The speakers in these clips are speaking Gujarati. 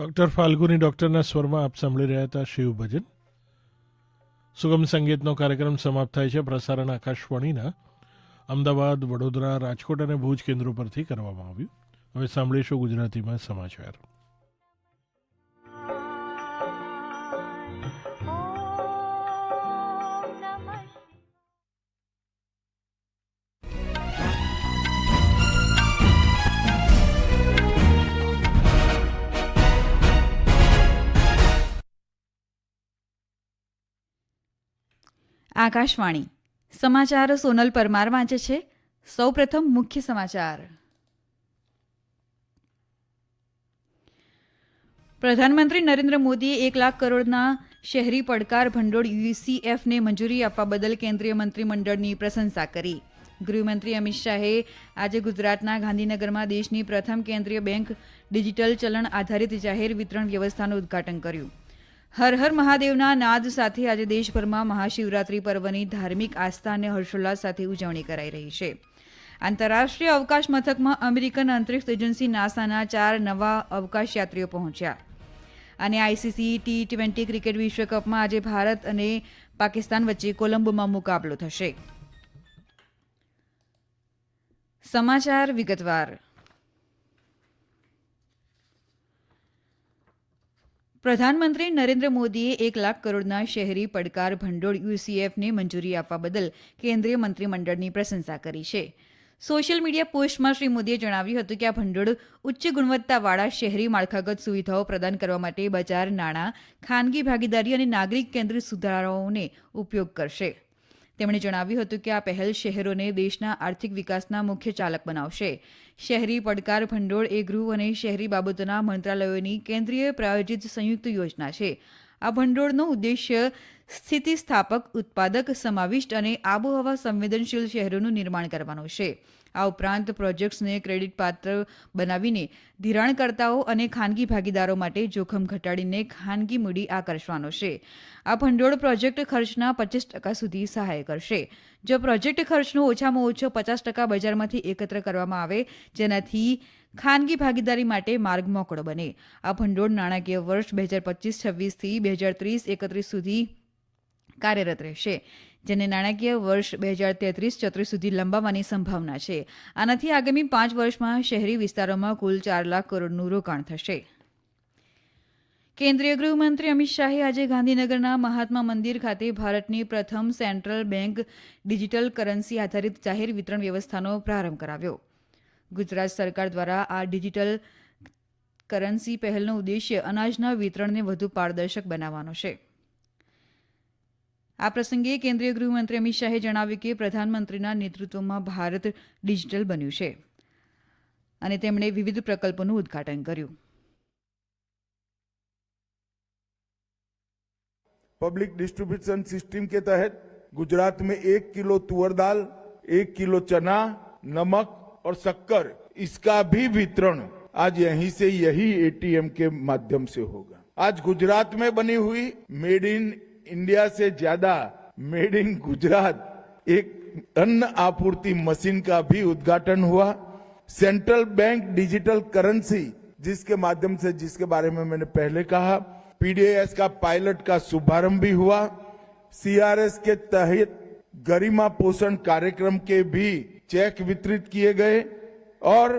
ડૉક્ટર ફાલ્ગુની ડૉક્ટરના સ્વરમાં આપ સાંભળી રહ્યા હતા શિવ ભજન. સુગમ સંગીતનો કાર્યક્રમ સમાપ્ત થાય છે. પ્રસારણ આકાશવાણીના અમદાવાદ, વડોદરા, રાજકોટ અને ભુજ કેન્દ્રો પરથી કરવામાં આવ્યું. હવે સાંભળીશું ગુજરાતીમાં સમાચાર. આકાશવાણી. સમાચાર સોનલ પરમાર વાંચે છે. સૌપ્રથમ મુખ્ય સમાચાર. પ્રધાનમંત્રી નરેન્દ્ર મોદીએ એક લાખ કરોડના શહેરી પડકાર ભંડોળ યુસીએફને મંજૂરી આપવા બદલ કેન્દ્રીય મંત્રીમંડળની પ્રશંસા કરી. ગૃહમંત્રી અમિત શાહે આજે ગુજરાતના ગાંધીનગરમાં દેશની પ્રથમ કેન્દ્રીય બેંક ડિજિટલ ચલણ આધારિત જાહેર વિતરણ વ્યવસ્થાનું ઉદ્ઘાટન કર્યું. હર હર મહાદેવના નાદ સાથે આજે દેશભરમાં મહાશિવરાત્રી પર્વની ધાર્મિક આસ્થા અને હર્ષોલ્લાસ સાથે ઉજવણી કરાઈ રહી છે. આંતરરાષ્ટ્રીય અવકાશ મથકમાં અમેરિકન અંતરિક્ષ એજન્સી નાસાના ચાર નવા અવકાશયાત્રીઓ પહોંચ્યા. અને આઈસીસી ટી ટ્વેન્ટી ક્રિકેટ વિશ્વકપમાં આજે ભારત અને પાકિસ્તાન વચ્ચે કોલંબોમાં મુકાબલો થશે. સમાચાર વિગતવાર. પ્રધાનમંત્રી નરેન્દ્ર મોદીએ એક લાખ કરોડના શહેરી પડકાર ભંડોળ યુસીએફને મંજૂરી આપવા બદલ કેન્દ્રીય મંત્રીમંડળની પ્રશંસા કરી છે. સોશિયલ મીડિયા પોસ્ટમાં શ્રી મોદીએ જણાવ્યું હતું કે આ ભંડોળ ઉચ્ચ ગુણવત્તાવાળા શહેરી માળખાગત સુવિધાઓ પ્રદાન કરવા માટે બજાર, નાણાં, ખાનગી ભાગીદારી અને નાગરિક કેન્દ્રિત સુધારાઓને ઉપયોગ કરશે. તેમણે જણાવ્યું હતું કે આ પહેલ શહેરોને દેશના આર્થિક વિકાસના મુખ્ય ચાલક બનાવશે. શહેરી પડકાર ભંડોળ એ ગૃહ અને શહેરી બાબતોના મંત્રાલયોની કેન્દ્રીય પ્રાયોજિત સંયુક્ત યોજના છે. આ ભંડોળનો ઉદ્દેશ્ય સ્થિતિસ્થાપક, ઉત્પાદક, સમાવિષ્ટ અને આબોહવા સંવેદનશીલ શહેરોનું નિર્માણ કરવાનો છે. આ ઉપરાંત પ્રોજેક્ટ્સને ક્રેડિટ પાત્ર બનાવીને ધિરાણકર્તાઓ અને ખાનગી ભાગીદારો માટે જોખમ ઘટાડીને ખાનગી મૂડી આકર્ષવાનો છે. આ ભંડોળ પ્રોજેક્ટ ખર્ચના પચીસ ટકા સુધી સહાય કરશે. જો પ્રોજેક્ટ ખર્ચનો ઓછામાં ઓછો પચાસ ટકા બજારમાંથી એકત્ર કરવામાં આવે, જેનાથી ખાનગી ભાગીદારી માટે માર્ગ મોકળો બને. આ ભંડોળ નાણાકીય વર્ષ બે હજાર પચીસ છવ્વીસથી બે હજાર ત્રીસ એકત્રીસ સુધી કાર્યરત રહેશે. જેને નાણાકીય વર્ષ બે હજાર તેત્રીસ ચોત્રીસ સુધી લંબાવવાની સંભાવના છે. આનાથી આગામી પાંચ વર્ષમાં શહેરી વિસ્તારોમાં કુલ ચાર લાખ કરોડનું રોકાણ થશે. કેન્દ્રીય ગૃહમંત્રી અમિત શાહે આજે ગાંધીનગરના મહાત્મા મંદિર ખાતે ભારતની પ્રથમ સેન્ટ્રલ બેંક ડિજિટલ કરન્સી આધારિત જાહેર વિતરણ વ્યવસ્થાનો પ્રારંભ કરાવ્યો. ગુજરાત સરકાર દ્વારા આ ડિજિટલ કરન્સી પહેલનો ઉદ્દેશ્ય અનાજના વિતરણને વધુ પારદર્શક બનાવવાનો છે. આ પ્રસંગે કેન્દ્રીય ગૃહમંત્રી અમિત શાહે જણાવ્યું કે પ્રધાનમંત્રીના નેતૃત્વમાં ભારત ડિજિટલ બન્યું છે અને તેમણે વિવિધ પ્રકલ્પોનું ઉદ્ઘાટન કર્યું पब्लिक डिस्ट्रीब्यूशन सिस्टम के तहत गुजरात में एक किलो तुअर दाल एक किलो चना नमक और शक्कर इसका भी वितरण आज यहीं से यही एटीएम के माध्यम से होगा आज गुजरात में बनी हुई मेड इन इंडिया से ज़्यादा मेड इन गुजरात एक अन्न आपूर्ति मशीन का भी उद्घाटन हुआ। सेंट्रल बैंक डिजिटल करेंसी जिसके माध्यम से, जिसके बारे में मैंने पहले कहा पीडीएस का पायलट का शुभारंभ भी हुआ। सीआरएस के तहत गरिमा पोषण कार्यक्रम के भी चेक वितरित किए गए और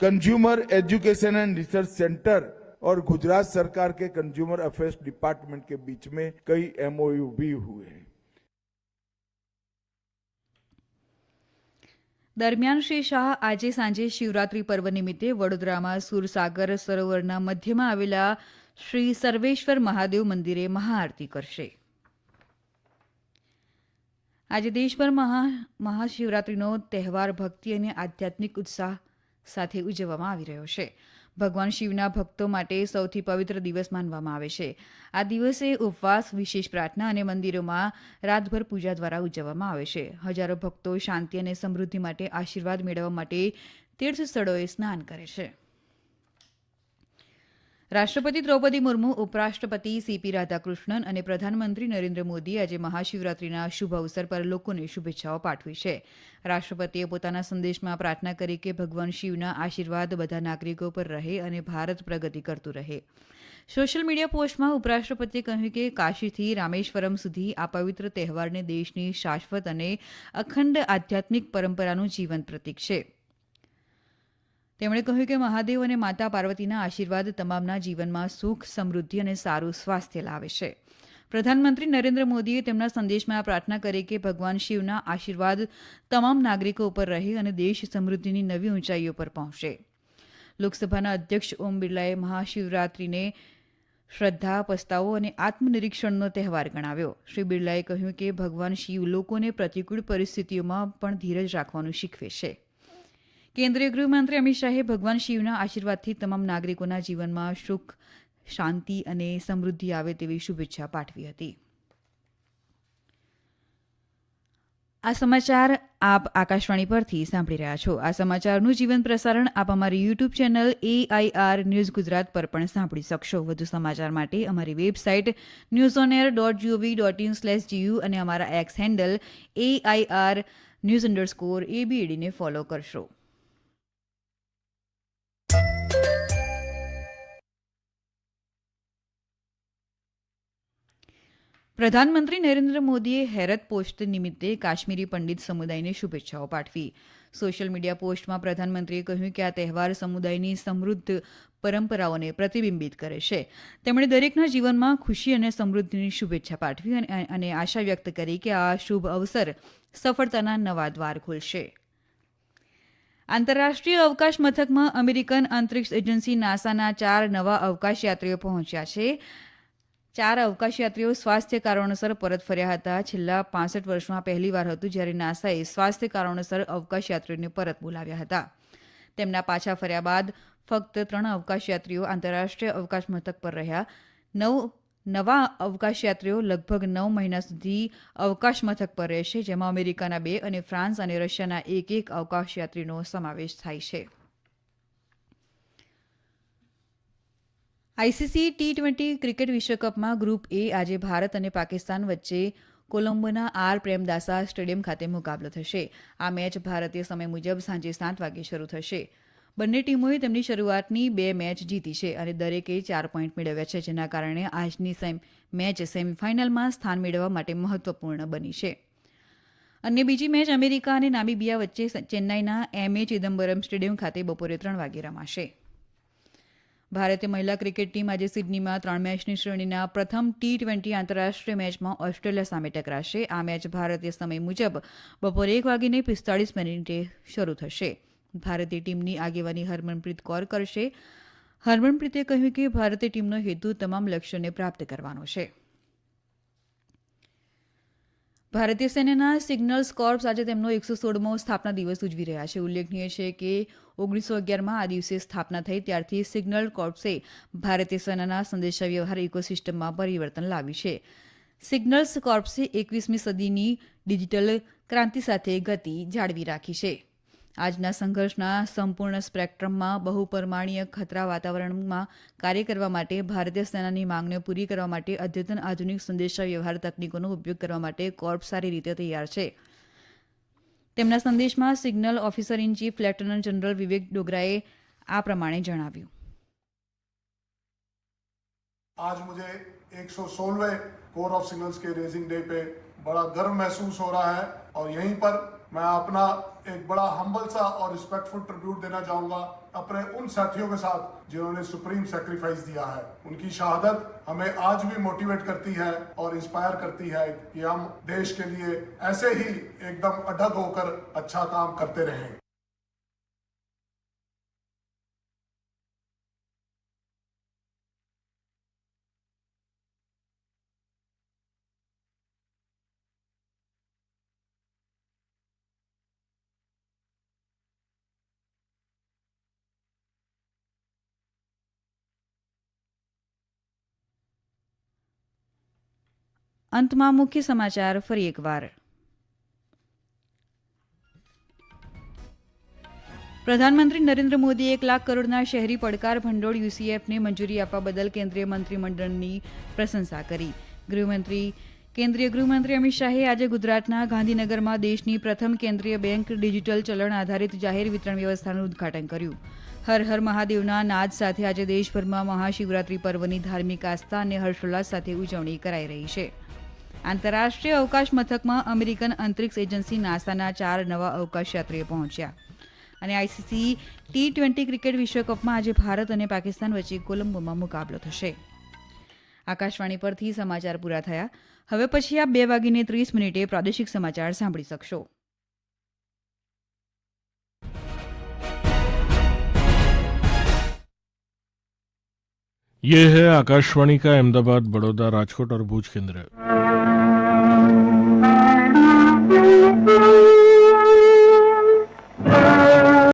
consumer education and research centre और गुजरात सरकार के कंज्यूमर अफेयर्स डिपार्टमेंट के बीच में कई एमओयू भी हुए हैं દરમિયાન શ્રી શાહ આજે સાંજે શિવરાત્રી પર્વ નિમિત્તે વડોદરામાં સુરસાગર સરોવરના મધ્યમાં આવેલા શ્રી સર્વેશ્વર મહાદેવ મંદિરે મહાઆરતી કરશે આજે દેશભર મહા મહાશિવરાત્રીનો તહેવાર ભક્તિ અને આધ્યાત્મિક ઉત્સાહ સાથે ઉજવવામાં આવી રહ્યો છે ભગવાન શિવના ભક્તો માટે સૌથી પવિત્ર દિવસ માનવામાં આવે છે. આ દિવસે ઉપવાસ, વિશેષ પ્રાર્થના અને મંદિરોમાં રાતભર પૂજા દ્વારા ઉજવવામાં આવે છે. હજારો ભક્તો શાંતિ અને સમૃદ્ધિ માટે આશીર્વાદ મેળવવા માટે તીર્થ સ્થળોએ સ્નાન કરે છે. રાષ્ટ્રપતિ દ્રૌપદી મુર્મુ, ઉપરાષ્ટ્રપતિ સીપી રાધાકૃષ્ણન અને પ્રધાનમંત્રી નરેન્દ્ર મોદીએ આજે મહાશિવરાત્રીના શુભ અવસર પર લોકોને શુભેચ્છાઓ પાઠવી છે. રાષ્ટ્રપતિએ પોતાના સંદેશમાં પ્રાર્થના કરી કે ભગવાન શિવના આશીર્વાદ બધા નાગરિકો પર રહે અને ભારત પ્રગતિ કરતું રહે. સોશિયલ મીડિયા પોસ્ટમાં ઉપરાષ્ટ્રપતિએ કહ્યું કે કાશીથી રામેશ્વરમ સુધી આ પવિત્ર તહેવારને દેશની શાશ્વત અને અખંડ આધ્યાત્મિક પરંપરાનું જીવંત પ્રતીક છે. તેમણે કહ્યું કે મહાદેવ અને માતા પાર્વતીના આશીર્વાદ તમામના જીવનમાં સુખ, સમૃદ્ધિ અને સારું સ્વાસ્થ્ય લાવે છે. પ્રધાનમંત્રી નરેન્દ્ર મોદીએ તેમના સંદેશમાં પ્રાર્થના કરી કે ભગવાન શિવના આશીર્વાદ તમામ નાગરિકો ઉપર રહે અને દેશ સમૃદ્ધિની નવી ઊંચાઈઓ પર પહોંચે. લોકસભાના અધ્યક્ષ ઓમ બિરલાએ મહાશિવરાત્રિને શ્રદ્ધા, પસ્તાવો અને આત્મનિરીક્ષણનો તહેવાર ગણાવ્યો. શ્રી બિરલાએ કહ્યું કે ભગવાન શિવ લોકોને પ્રતિકૂળ પરિસ્થિતિઓમાં પણ ધીરજ રાખવાનું શીખવે છે. કેન્દ્રીય ગૃહમંત્રી અમિત શાહે ભગવાન શિવના આશીર્વાદથી તમામ નાગરિકોના જીવનમાં સુખ, શાંતિ અને સમૃદ્ધિ આવે તેવી શુભેચ્છા પાઠવી હતી. આ સમાચાર આપ આકાશવાણી પરથી સાંભળી રહ્યા છો. આ સમાચારનું જીવન પ્રસારણ આપ અમારી YouTube channel AIR news Gujarat પર પણ સાંભળી શકશો. વધુ સમાચાર માટે અમારી website news on air dot GOV dot in slash GU અને અમારા X handle AIR news underscore એબીએડીને follow કરશો. પ્રધાનમંત્રી નરેન્દ્ર મોદીએ હેરત પોસ્ટ નિમિત્તે કાશ્મીરી પંડિત સમુદાયને શુભેચ્છાઓ પાઠવી. સોશિયલ મીડિયા પોસ્ટમાં પ્રધાનમંત્રીએ કહ્યું કે આ તહેવાર સમુદાયની સમૃદ્ધ પરંપરાઓને પ્રતિબિંબિત કરે છે. તેમણે દરેકના જીવનમાં ખુશી અને સમૃદ્ધિની શુભેચ્છા પાઠવી અને- આશા વ્યક્ત કરી કે આ શુભ અવસર સફળતાના નવા દ્વાર ખોલશે. આંતરરાષ્ટ્રીય અવકાશ મથકમાં અમેરિકન અંતરિક્ષ એજન્સી નાસાના ચાર નવા અવકાશયાત્રીઓ પહોંચ્યા છે. ચાર અવકાશયાત્રીઓ સ્વાસ્થ્ય કારણોસર પરત ફર્યા હતા. છેલ્લા પાસઠ વર્ષમાં પહેલીવાર હતું જ્યારે નાસાએ સ્વાસ્થ્ય કારણોસર અવકાશયાત્રીઓને પરત બોલાવ્યા હતા. તેમના પાછા ફર્યા બાદ ફક્ત ત્રણ અવકાશયાત્રીઓ આંતરરાષ્ટ્રીય અવકાશ મથક પર રહ્યા. નવ, નવા અવકાશયાત્રીઓ લગભગ નવ મહિના સુધી અવકાશ મથક પર રહેશે, જેમાં અમેરિકાના બે અને ફ્રાન્સ અને રશિયાના એક એક અવકાશયાત્રીનો સમાવેશ થાય છે. આઈસીસી ટી ટ્વેન્ટી ક્રિકેટ વિશ્વકપમાં ગ્રુપ એ આજે ભારત અને પાકિસ્તાન વચ્ચે કોલંબોના આર પ્રેમદાસા સ્ટેડિયમ ખાતે મુકાબલો થશે. આ મેચ ભારતીય સમય મુજબ સાંજે સાત વાગે શરૂ થશે. બંને ટીમોએ તેમની શરૂઆતની બે મેચ જીતી છે અને દરેકે ચાર પોઈન્ટ મેળવ્યા છે, જેના કારણે આજની સેમ મેચ સેમીફાઇનલમાં સ્થાન મેળવવા માટે મહત્વપૂર્ણ બની છે. અન્ય બીજી મેચ અમેરિકા અને નામીબિયા વચ્ચે ચેન્નાઈના એમએ ચિદમ્બરમ સ્ટેડિયમ ખાતે બપોરે ત્રણ વાગે રમાશે. ભારતીય મહિલા ક્રિકેટ ટીમ આજે સિડનીમાં ત્રણ મેચની શ્રેણીના પ્રથમ ટી ટ્વેન્ટી આંતરરાષ્ટ્રીય મેચમાં ઓસ્ટ્રેલિયા સામે ટકરાશે. આ મેચ ભારતીય સમય મુજબ બપોરે એક વાગીને પિસ્તાળીસ મિનિટે શરૂ થશે. ભારતીય ટીમની આગેવાની હરમનપ્રીત કૌર કરશે. હરમનપ્રીતે કહ્યું કે ભારતીય ટીમનો હેતુ તમામ લક્ષ્યોને પ્રાપ્ત કરવાનો છે. ભારતીય સેનાના સિગ્નલ્સ કોર્પ્સ આજે તેમનો એકસો સોળમો સ્થાપના દિવસ ઉજવી રહ્યા છે. ઉલ્લેખનીય છે કે ઓગણીસો અગિયારમાં આ દિવસે સ્થાપના થઈ, ત્યારથી સિગ્નલ કોર્પ્સે ભારતીય સેનાના સંદેશાવ્યવહાર ઇકોસિસ્ટમમાં પરિવર્તન લાવ્યું છે. સિગ્નલ્સ કોર્પ્સે એકવીસમી સદીની ડિજિટલ ક્રાંતિ સાથે ગતિ જાળવી રાખી છે. આજના સંઘર્ષના સંપૂર્ણ સ્પેક્ટ્રમમાં બહુપરમાણીય ખતરા વાતાવરણમાં કાર્ય કરવા માટે, ભારતીય સેનાની માંગને પૂરી કરવા માટે અદ્યતન આધુનિક સંદેશા વ્યવહાર તકનીકોનો ઉપયોગ કરવા માટે કોર્પ સારી રીતે તૈયાર છે. તેમના સંદેશમાં signal officer in chief lieutenant general Vivek ડોગરાએ આ પ્રમાણે જણાવ્યું आज मुझे 116वें कोर ऑफ सिग्नल्स के रेजिंग डे पे बड़ा गर्व महसूस हो रहा है और यहीं पर मैं अपना एक बड़ा हम्बल सा और रिस्पेक्टफुल ट्रिब्यूट देना चाहूँगा अपने उन साथियों के साथ जिन्होंने सुप्रीम सेक्रीफाइस दिया है। उनकी शहादत हमें आज भी मोटिवेट करती है और इंस्पायर करती है कि हम देश के लिए ऐसे ही एकदम अडग होकर अच्छा काम करते रहें। અંતમાં મુખ્ય સમાચાર ફરી એકવાર. પ્રધાનમંત્રી નરેન્દ્ર મોદીએ એક લાખ કરોડના શહેરી પડકાર ભંડોળ યુસીએફને મંજૂરી આપવા બદલ કેન્દ્રીય મંત્રીમંડળની પ્રશંસા કરી. ગૃહમંત્રી, કેન્દ્રીય ગૃહમંત્રી અમિત શાહે આજે ગુજરાતના ગાંધીનગરમાં દેશની પ્રથમ કેન્દ્રીય બેંક ડિજિટલ ચલણ આધારિત જાહેર વિતરણ વ્યવસ્થાનું ઉદ્ઘાટન કર્યું. હર હર મહાદેવના નાદ સાથે આજે દેશભરમાં મહાશિવરાત્રી પર્વની ધાર્મિક આસ્થા અને હર્ષોલ્લાસ સાથે ઉજવણી કરાઈ રહી છે. આંતરરાષ્ટ્રીય અવકાશ મથકમાં અમેરિકન અંતરિક્ષ એજન્સી નાસાના ચાર નવા અવકાશયાત્રીઓ પહોંચ્યા અને આઈસીસી ટી ટ્વેન્ટી ક્રિકેટ વિશ્વકપમાં આજે ભારત અને પાકિસ્તાન વચ્ચે કોલંબોમાં મુકાબલો થશે આકાશવાણી પરથી સમાચાર પૂરા થયા હવે પછી આપ બે વાગીને ત્રીસ મિનિટે પ્રાદેશિક સમાચાર સાંભળી શકશો ये है आकाशवाणी का अहमदाबाद बड़ौदा राजकोट और भूज केंद्र thank you